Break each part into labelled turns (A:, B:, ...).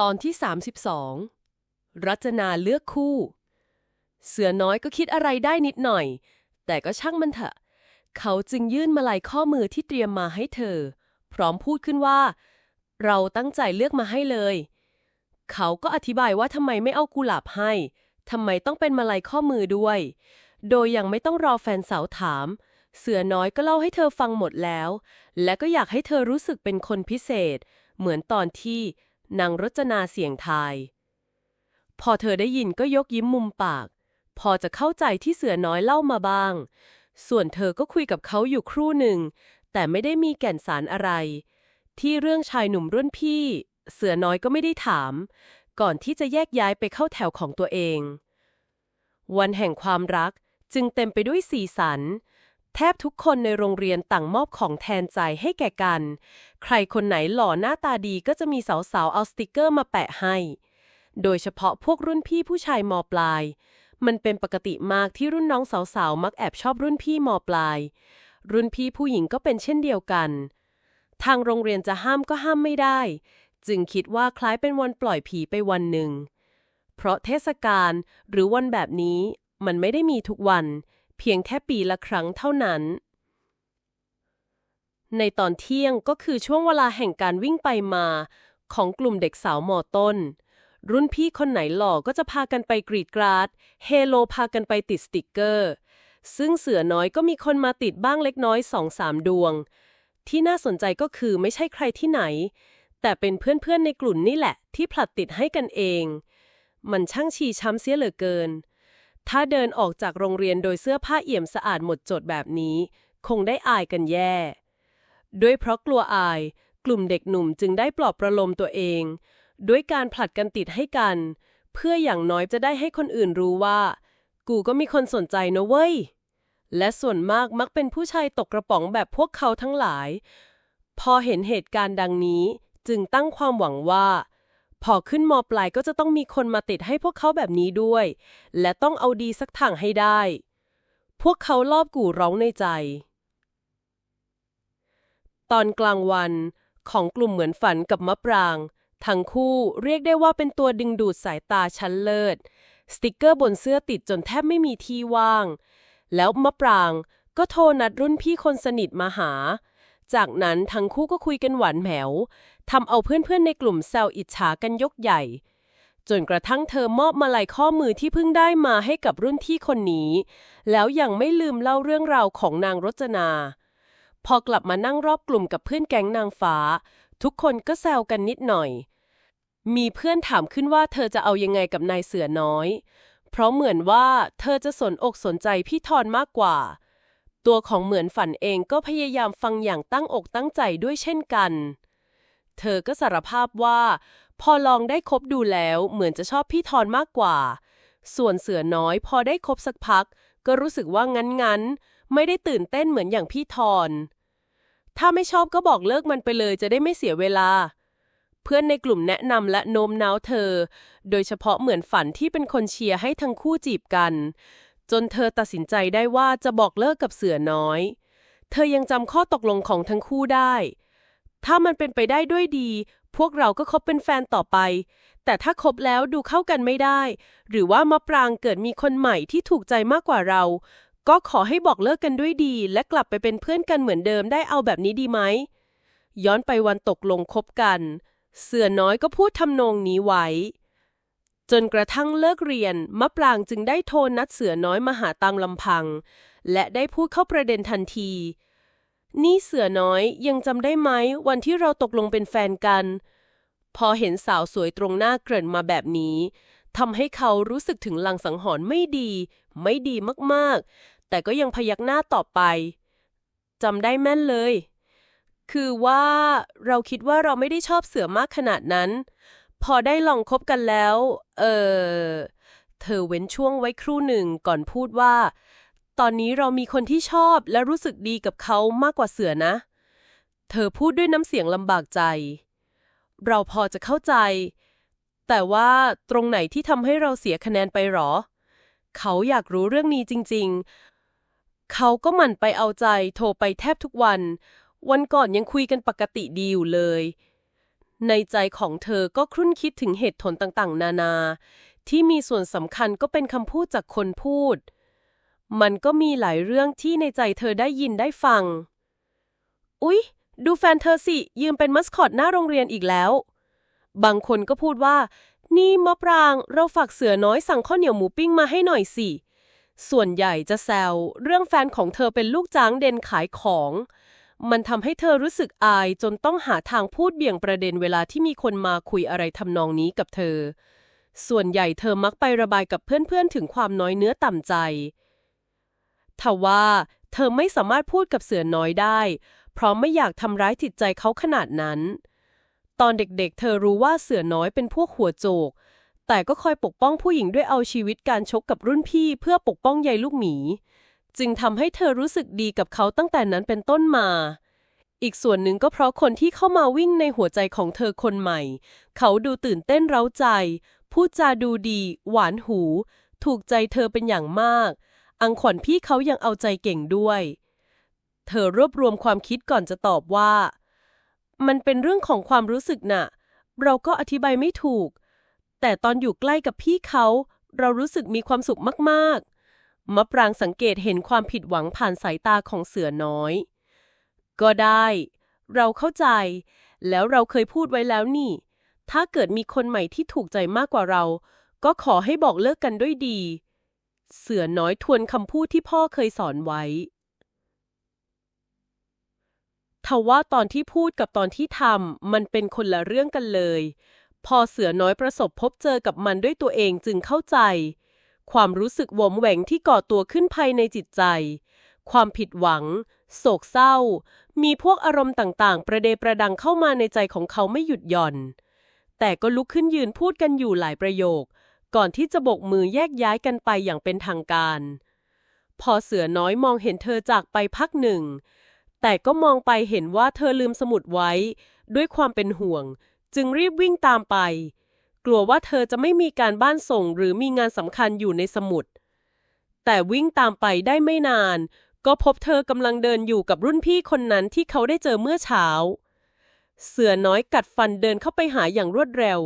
A: ตอนที่ 32 รัชนาเลือกคู่ เสือน้อยก็คิดอะไรได้นิดหน่อย แต่ก็ช่างมันเถอะ เขาจึงยื่นมาลัยข้อมือที่เตรียมมาให้เธอ พร้อมพูดขึ้นว่า เราตั้งใจเลือกมาให้เลย เขาก็อธิบายว่าทำไมไม่เอากุหลาบให้ทำไมต้องเป็นมาลัยข้อมือด้วย โดยยังไม่ต้องรอแฟนสาวถาม เสือน้อยก็เล่าให้เธอฟังหมดแล้ว และก็อยากให้เธอรู้สึกเป็นคนพิเศษ เหมือนตอนที่ นางรจนาเสียงทาย พอเธอได้ยินก็ยกยิ้มมุมปาก พอจะเข้าใจที่เสือน้อยเล่ามาบ้าง ส่วนเธอก็คุยกับเขาอยู่ครู่หนึ่ง แต่ไม่ได้มีแก่นสารอะไร ที่เรื่องชายหนุ่มรุ่นพี่ เสือน้อยก็ไม่ได้ถาม ก่อนที่จะแยกย้ายไปเข้าแถวของตัวเอง วันแห่งความรักจึงเต็มไปด้วยสีสัน แทบทุกคนในโรงเรียนต่างมอบของแทนใจให้แก่กัน ใครคนไหนหล่อหน้าตาดีก็จะมีสาวๆเอาสติกเกอร์มาแปะให้ โดยเฉพาะพวกรุ่นพี่ผู้ชายมปลาย มันเป็นปกติมากที่รุ่นน้องสาวๆมักแอบชอบรุ่นพี่มปลาย รุ่นพี่ผู้หญิงก็เป็นเช่นเดียวกัน ทางโรงเรียนจะห้ามก็ห้ามไม่ได้ จึงคิดว่าคล้ายเป็นวันปล่อยผีไปวันหนึ่ง เพราะเทศกาลหรือวันแบบนี้มันไม่ได้มีทุกวัน เพียงแค่ปีละครั้งเท่านั้น ในตอนเที่ยงก็คือช่วงเวลาแห่งการวิ่งไปมา ของกลุ่มเด็กสาวมอต้น รุ่นพี่คนไหนหล่อก็จะพากันไปกรีดกราด เฮโลพากันไปติดสติกเกอร์ ซึ่งเสือน้อยก็มีคนมาติดบ้างเล็กน้อยสองสามดวง ที่น่าสนใจก็คือไม่ใช่ใครที่ไหน แต่เป็นเพื่อนๆในกลุ่มนี่แหละ ที่ผลัดติดให้กันเอง มันช่างชีช้ำเสียเหลือเกิน ถ้าเดินออกจากโรงเรียนโดยเสื้อผ้าเอี่ยมสะอาดหมดจดแบบนี้ คงได้อายกันแย่ ด้วยเพราะกลัวอาย กลุ่มเด็กหนุ่มจึงได้ปลอบประโลมตัวเอง ด้วยการผลัดกันติดให้กัน เพื่ออย่างน้อยจะได้ให้คนอื่นรู้ว่า กูก็มีคนสนใจนะเว้ย และส่วนมากมักเป็นผู้ชายตกกระป๋องแบบพวกเขาทั้งหลาย พอเห็นเหตุการณ์ดังนี้จึงตั้งความหวังว่า พอขึ้นมปลายก็จะต้องมีคนมาติดให้พวกเขาแบบนี้ด้วย และต้องเอาดีสักทางให้ได้ พวกเขารอบกู่ร้องในใจ ตอนกลางวันของกลุ่มเหมือนฝันกับมะปราง ทั้งคู่เรียกได้ว่าเป็นตัวดึงดูดสายตาชั้นเลิศ สติกเกอร์บนเสื้อติดจนแทบไม่มีที่ว่าง แล้วมะปรางก็โทรนัดรุ่นพี่คนสนิทมาหา จากนั้นทั้งคู่ก็คุยกันหวานแหวว ทำเอาเพื่อนๆในกลุ่มแซวอิจฉากันยกใหญ่ จนกระทั่งเธอมอบมาลัยข้อมือที่เพิ่งได้มาให้กับรุ่นพี่คนนี้ แล้วยังไม่ลืมเล่าเรื่องราวของนางรจนา พอกลับมานั่งรอบกลุ่มกับเพื่อนแก๊งนางฟ้า ทุกคนก็แซวกันนิดหน่อย มีเพื่อนถามขึ้นว่าเธอจะเอายังไงกับนายเสือน้อย เพราะเหมือนว่าเธอจะสนอกสนใจพี่ทอนมากกว่าตัวของเหมือนฝันเองก็พยายามฟังอย่างตั้งอกตั้งใจด้วยเช่นกัน เธอก็สารภาพว่า พอลองได้คบดูแล้วเหมือนจะชอบพี่ทอนมากกว่า ส่วนเสือน้อยพอได้คบสักพัก ก็รู้สึกว่างั้นๆ ไม่ได้ตื่นเต้นเหมือนอย่างพี่ทอนถ้าไม่ชอบก็บอกเลิกมันไปเลยจะได้ไม่เสียเวลา เพื่อนในกลุ่มแนะนำและโน้มน้าวเธอ โดยเฉพาะเหมือนฝันที่เป็นคนเชียร์ให้ทั้งคู่จีบกัน จนเธอตัดสินใจได้ว่าจะบอกเลิกกับเสือน้อย เธอยังจำข้อตกลงของทั้งคู่ได้ ถ้ามันเป็นไปได้ด้วยดี พวกเราก็คบเป็นแฟนต่อไป แต่ถ้าคบแล้วดูเข้ากันไม่ได้ หรือว่ามะปรางเกิดมีคนใหม่ที่ถูกใจมากกว่าเรา ก็ขอให้บอกเลิกกันด้วยดี และกลับไปเป็นเพื่อนกันเหมือนเดิมได้เอาแบบนี้ดีไหม ย้อนไปวันตกลงคบกัน เสือน้อยก็พูดทำนองนี้ไว้ จนกระทั่งเลิกเรียน มะปรางจึงได้โทรนัดเสือน้อยมาหาตามลำพัง และได้พูดเข้าประเด็นทันที นี่เสือน้อยยังจำได้ไหมวันที่เราตกลงเป็นแฟนกัน พอเห็นสาวสวยตรงหน้าเกริ่นมาแบบนี้ทำให้เขารู้สึกถึงลังสังหรณ์ไม่ดี ไม่ดีมากๆ แต่ก็ยังพยักหน้าต่อไปจำได้แม่นเลย คือว่าเราคิดว่าเราไม่ได้ชอบเสือมากขนาดนั้น พอได้ลองคบกันแล้ว เออเธอเว้นช่วงไว้ครู่หนึ่งก่อนพูดว่า ตอนนี้เรามีคนที่ชอบและรู้สึกดีกับเขามากกว่าเสือนะ เธอพูดด้วยน้ำเสียงลำบากใจ เราพอจะเข้าใจ แต่ว่าตรงไหนที่ทำให้เราเสียคะแนนไปหรอ เขาอยากรู้เรื่องนี้จริง ๆ เขาก็หมั่นไปเอาใจโทรไปแทบทุกวัน วันก่อนยังคุยกันปกติดีอยู่เลย ในใจของเธอก็ครุ่นคิดถึงเหตุผลต่างๆ นานา ที่มีส่วนสำคัญก็เป็นคำพูดจากคนพูด มันก็มีหลายเรื่องที่ในใจเธอได้ยินได้ฟัง อุ๊ย ดูแฟนเธอสิ ยืมเป็นมัสคอตหน้าโรงเรียนอีกแล้ว บางคนก็พูดว่า นี่มะปราง เราฝากเสือน้อยสั่งข้าวเหนียวหมูปิ้งมาให้หน่อยสิ ส่วนใหญ่จะแซวเรื่องแฟนของเธอเป็นลูกจ้างเด่นขายของ มันทำให้เธอรู้สึกอายจนต้องหาทางพูดเบี่ยงประเด็นเวลาที่มีคนมาคุยอะไรทำนองนี้กับเธอ ส่วนใหญ่เธอมักไประบายกับเพื่อนๆถึงความน้อยเนื้อต่ำใจ ทว่าเธอไม่สามารถพูดกับเสือน้อยได้ เพราะไม่อยากทำร้ายจิตใจเขาขนาดนั้น ตอนเด็กๆ เธอรู้ว่าเสือน้อยเป็นพวกหัวโจก แต่ก็คอยปกป้องผู้หญิงด้วยเอาชีวิตการชกกับรุ่นพี่เพื่อปกป้องยายลูกหมี จึงทำให้เธอรู้สึกดีกับเขาตั้งแต่นั้นเป็นต้นมา อีกส่วนหนึ่งก็เพราะคนที่เข้ามาวิ่งในหัวใจของเธอคนใหม่ เขาดูตื่นเต้นเร้าใจ พูดจาดูดี หวานหู ถูกใจเธอเป็นอย่างมาก อังขวัญพี่เขายังเอาใจเก่งด้วย เธอรวบรวมความคิดก่อนจะตอบว่า มันเป็นเรื่องของความรู้สึกน่ะ เราก็อธิบายไม่ถูก แต่ตอนอยู่ใกล้กับพี่เขา เรารู้สึกมีความสุขมากๆ มะปรางสังเกตเห็นความผิดหวังผ่านสายตาของเสือน้อย ก็ได้ เราเข้าใจ แล้วเราเคยพูดไว้แล้วนี่ ถ้าเกิดมีคนใหม่ที่ถูกใจมากกว่าเรา ก็ขอให้บอกเลิกกันด้วยดี เสือน้อยทวนคำพูดที่พ่อเคยสอนไว้ ทว่าตอนที่พูดกับตอนที่ทำมันเป็นคนละเรื่องกันเลย พอเสือน้อยประสบพบเจอกับมันด้วยตัวเองจึงเข้าใจ ความรู้สึกหวมแหวงที่ก่อตัวขึ้นภายในจิตใจ ความผิดหวัง โศกเศร้า มีพวกอารมณ์ต่างๆ ประเดประดังเข้ามาในใจของเขาไม่หยุดหย่อน แต่ก็ลุกขึ้นยืนพูดกันอยู่หลายประโยค ก่อนที่จะบกมือแยกย้ายกันไปอย่างเป็นทางการ พอเสือน้อยมองเห็นเธอจากไปพักหนึ่ง แต่ก็มองไปเห็นว่าเธอลืมสมุดไว้ ด้วยความเป็นห่วง จึงรีบวิ่งตามไป กลัวว่าเธอจะไม่มีการบ้านส่งหรือมีงานสำคัญอยู่ในสมุด แต่วิ่งตามไปได้ไม่นาน ก็พบเธอกำลังเดินอยู่กับรุ่นพี่คนนั้นที่เขาได้เจอเมื่อเช้า เสือน้อยกัดฟันเดินเข้าไปหาอย่างรวดเร็ว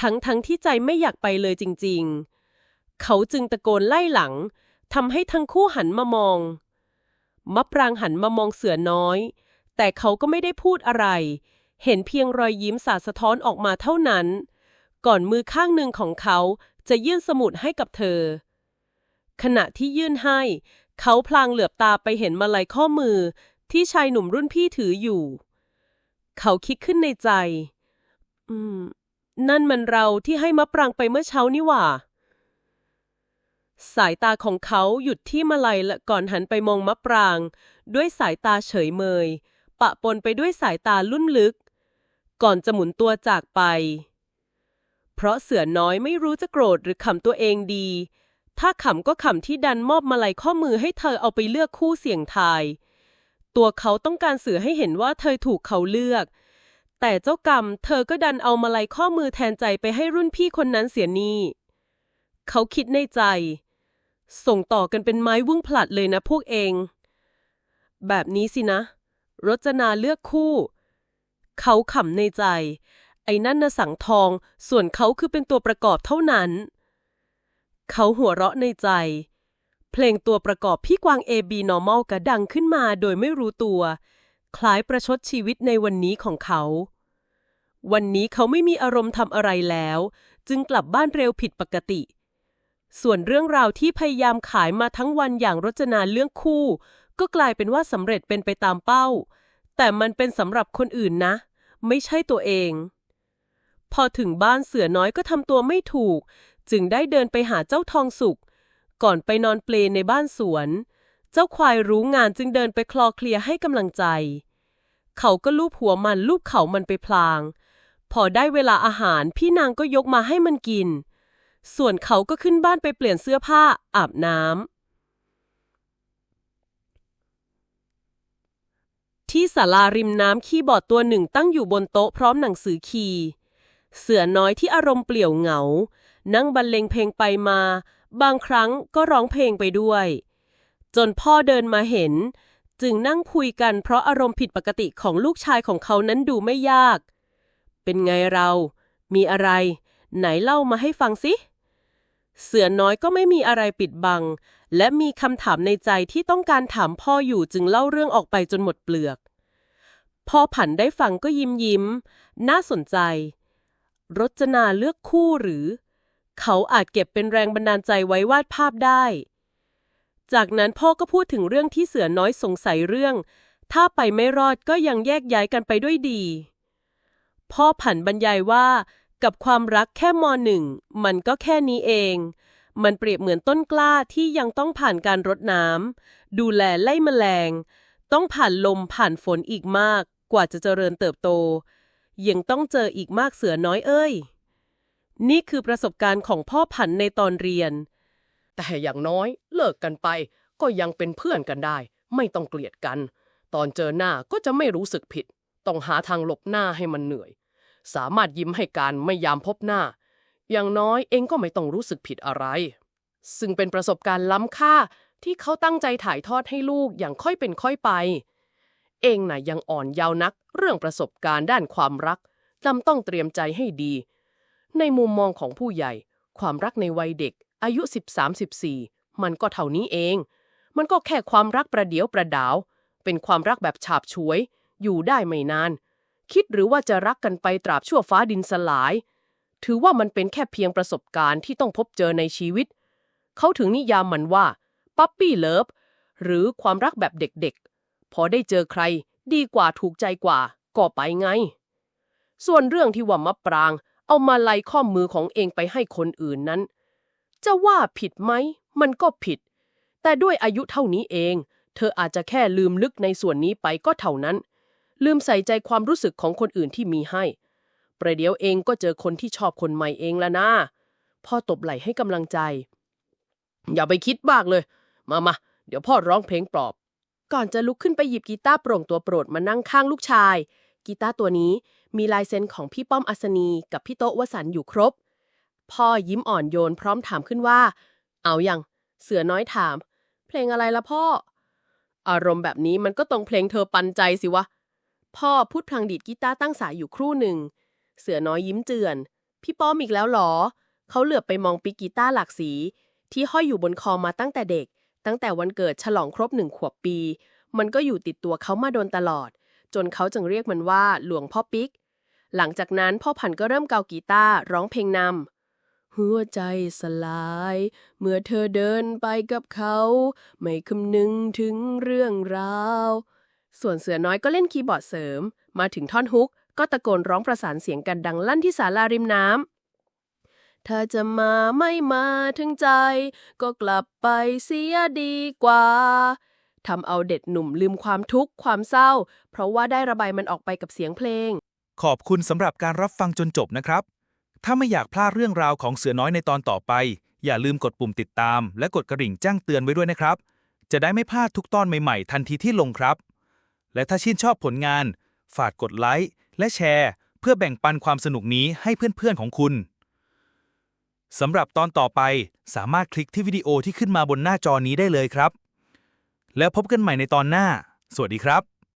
A: ทั้งทั้งที่ใจไม่อยากไปเลยจริง ๆ เขาจึงตะโกนไล่หลังทำให้ทั้งคู่หันมามอง มะปรางหันมามองเสือน้อย แต่เขาก็ไม่ได้พูดอะไร เห็นเพียงรอยยิ้มสาดสะท้อนออกมาเท่านั้น ก่อนมือข้างหนึ่งของเขาจะยื่นสมุดให้กับเธอ ขณะที่ยื่นให้ เขาพลางเหลือบตาไปเห็นมาลัยข้อมือที่ชายหนุ่มรุ่นพี่ถืออยู่ เขาคิดขึ้นในใจ อืม นั่นมันเราที่ให้มะปรางไปเมื่อเช้านี่หว่า สายตาของเขาหยุดที่มาลัยและก่อนหันไปมองมะปราง ด้วยสายตาเฉยเมย ปะปนไปด้วยสายตาลุ่นลึก ก่อนจะหมุนตัวจากไป เพราะเสือน้อยไม่รู้จะโกรธหรือขำตัวเองดี ถ้าขำก็ขำที่ดันมอบมาลัยข้อมือให้เธอเอาไปเลือกคู่เสี่ยงทาย ตัวเขาต้องการสื่อให้เห็นว่าเธอถูกเขาเลือก แต่เจ้ากรรมเธอก็ดันเอามาลัยข้อมือแทนใจไปให้รุ่นพี่คนนั้นเสียนี่เขาคิดในใจ ส่งต่อกันเป็นไม้วุ้งผลัดเลยนะพวกเอง แบบนี้สินะ รจนาเลือกคู่ เขาขำในใจ ไอ้นั่นนะสังทอง ส่วนเขาคือเป็นตัวประกอบเท่านั้น เขาหัวเราะในใจ เพลงตัวประกอบพี่กวาง AB Normal กระดังขึ้นมาโดยไม่รู้ตัว คล้ายประชดชีวิตในวันนี้ของเขา วันนี้เขาไม่มีอารมณ์ทำอะไรแล้ว จึงกลับบ้านเร็วผิดปกติ ส่วนเรื่องราวที่พยายามขายมาทั้งวันอย่างรจนาเรื่องคู่ ก็กลายเป็นว่าสำเร็จเป็นไปตามเป้า แต่มันเป็นสำหรับคนอื่นนะ ไม่ใช่ตัวเอง พอถึงบ้านเสือน้อยก็ทำตัวไม่ถูก จึงได้เดินไปหาเจ้าทองสุกก่อนไปนอนเปลในบ้านสวน เจ้าควายรู้งานจึงเดินไปคลอเคลียให้กำลังใจ เขาก็ลูบหัวมันลูบเขามันไปพลาง พอได้เวลาอาหารพี่นางก็ยกมาให้มันกิน ส่วนเขาก็ขึ้นบ้านไปเปลี่ยนเสื้อผ้าอาบน้ำที่ศาลาริมน้ำขี้บอดตัวหนึ่งตั้งอยู่บนโต๊ะพร้อมหนังสือคีเสือน้อยที่อารมณ์เปลี่ยวเหงา นั่งบรรเลงเพลงไปมา บางครั้งก็ร้องเพลงไปด้วย จนพ่อเดินมาเห็น จึงนั่งคุยกันเพราะอารมณ์ผิดปกติของลูกชายของเขานั้นดูไม่ยาก เป็
B: นไงเรา มีอะไร ไหนเล่ามาให้ฟังสิ เสือน้อยก็ไม่มีอะไรปิดบัง และมีคำถามในใจที่ต้องการถามพ่ออยู่จึงเล่าเรื่องออกไปจนหมดเปลือก พ่อผันได้ฟังก็ยิ้มยิ้ม น่าสนใจ รจนาเลือกคู่หรือ เขาอาจเก็บเป็นแรงบันดาลใจไว้วาดภาพได้ จากนั้นพ่อก็พูดถึงเรื่องที่เสือน้อยสงสัยเรื่อง ถ้าไปไม่รอดก็ยังแยกย้ายกันไปด้วยดี พ่อผันบรรยายว่า กับความรักแค่มหนึ่งมันก็แค่นี้เอง มันเปรียบเหมือนต้นกล้าที่ยังต้องผ่านการรดน้ำดูแลไล่แมลง ต้องผ่านลมผ่านฝนอีกมาก กว่าจะเจริญเติบโต ยังต้องเจออีกมากเสือน้อยเอ้ย นี่คือประสบการณ์ของพ่อผันในตอนเรียน
A: แต่อย่างน้อยเลิกกันไปก็ยังเป็นเพื่อนกันได้ ไม่ต้องเกลียดกัน ตอนเจอหน้าก็จะไม่รู้สึกผิด ต้องหาทางหลบหน้าให้มันเหนื่อย สามารถยิ้มให้การไม่ยามพบหน้า อย่างน้อยเองก็ไม่ต้องรู้สึกผิดอะไร ซึ่งเป็นประสบการณ์ล้ำค่าที่เขาตั้งใจถ่ายทอดให้ลูกอย่างค่อยเป็นค่อยไป เองน่ะยังอ่อนเยาว์นัก เรื่องประสบการณ์ด้านความรักจำต้องเตรียมใจให้ดี ในมุมมองของผู้ใหญ่ ความรักในวัยเด็ก อายุ 13-14 มันก็เท่านี้เอง มันก็แค่ความรักประเดียวประดาว เป็นความรักแบบฉาบฉวย อยู่ได้ไม่นาน คิดหรือว่าจะรักกันไปตราบชั่วฟ้าดินสลาย ถือว่ามันเป็นแค่เพียงประสบการณ์ที่ต้องพบเจอในชีวิต เขาถึงนิยามมันว่าปั๊ปปี้เลิฟหรือความรักแบบเด็กๆ พอได้เจอใคร ดีกว่าถูกใจกว่า ก็ไปไง ส่วนเรื่องที่ว่ามะปราง เอามาไล่ข้อมือของเองไปให้คนอื่นนั้น จะว่าผิดไหม มันก็ผิด แต่ด้วยอายุเท่านี้เอง เธออาจจะแค่ลืมลึกในส่วนนี้ไปก็เท่านั้น ลืมใส่ใจความรู้สึกของคนอื่นที่มีให้ ประเดี๋ยวเองก็เจอคนที่ชอบคนใหม่เองแล้วนะ พ่อตบไหล่ให้กำลังใจ อย่าไปคิดมากเลย มามาเดี๋ยวพ่อร้องเพลงปลอบ ก่อนจะลุกขึ้นไปหยิบกีตาร์โปร่งตัวโปรดมานั่งข้างลูกชาย กีตาร์ตัวนี้มีลายเซ็นของพี่ป้อมอัศนีกับพี่โต๊ะวสันอยู่ครบ พ่อยิ้มอ่อนโยนพร้อมถามขึ้นว่า เอาอยัางเสือน้อยถาม เพลงอะไรละพ่อ อารมณ์แบบนี้มันก็ต้องเพลงเธอปันใจสิวะ พ่อพูดพลางดีดกีตาร์ตั้งสายอยู่ครู่หนึ่ง เสือน้อยยิ้มเจือน พี่ป้อมอีกแล้วหรอ เขาเหลือบไปมองปิกกีตาร์หลากสี ที่ห้อยอยู่บนคอมาตั้งแต่เด็ก ตั้งแต่วันเกิดฉลองครบหนึ่งขวบปี มันก็อยู่ติดตัวเขามาโดนตลอด จนเขาจึงเรียกมันว่าหลวงพ่อปิก หลังจากนั้นพ่อพันก็เริ่มเกากีตาร์ร้องเพลงนำหัวใจสลาย เมื่อเธอเดินไปกับเขา ไม่คำนึงถึงเรื่องราว ส่วนเสือน้อยก็เล่นคีย์บอร์ดเสริม มาถึงท่อนฮุก ก็ตะโกนร้องประสานเสียงกันดังลั่นที่ศาลาริมน้ำถ้าจะมาไม่มาถึงใจ ก็กลับไปเสียดีกว่าทำเอาเด็ดหนุ่มลืมความทุกข์ความเศร้า เพราะว่าได้ระบายมันออกไปกับเสียงเพลง
C: ขอบคุณสำหรับการรับฟังจนจบนะครับ ถ้าไม่อยากพลาดเรื่องราวของเสือน้อยในตอนต่อไป อย่าลืมกดปุ่มติดตาม และกดกระดิ่งแจ้งเตือนไว้ด้วยนะครับ จะได้ไม่พลาดทุกตอนใหม่ๆ ทันทีที่ลงครับ และถ้าชื่นชอบผลงาน ฝากกดไลค์และแชร์ เพื่อแบ่งปันความสนุกนี้ให้เพื่อนๆของคุณ สำหรับตอนต่อไปสามารถคลิกที่วิดีโอที่ขึ้นมาบนหน้าจอนี้ได้เลยครับ แล้วพบกันใหม่ในตอนหน้า สวัสดีครับ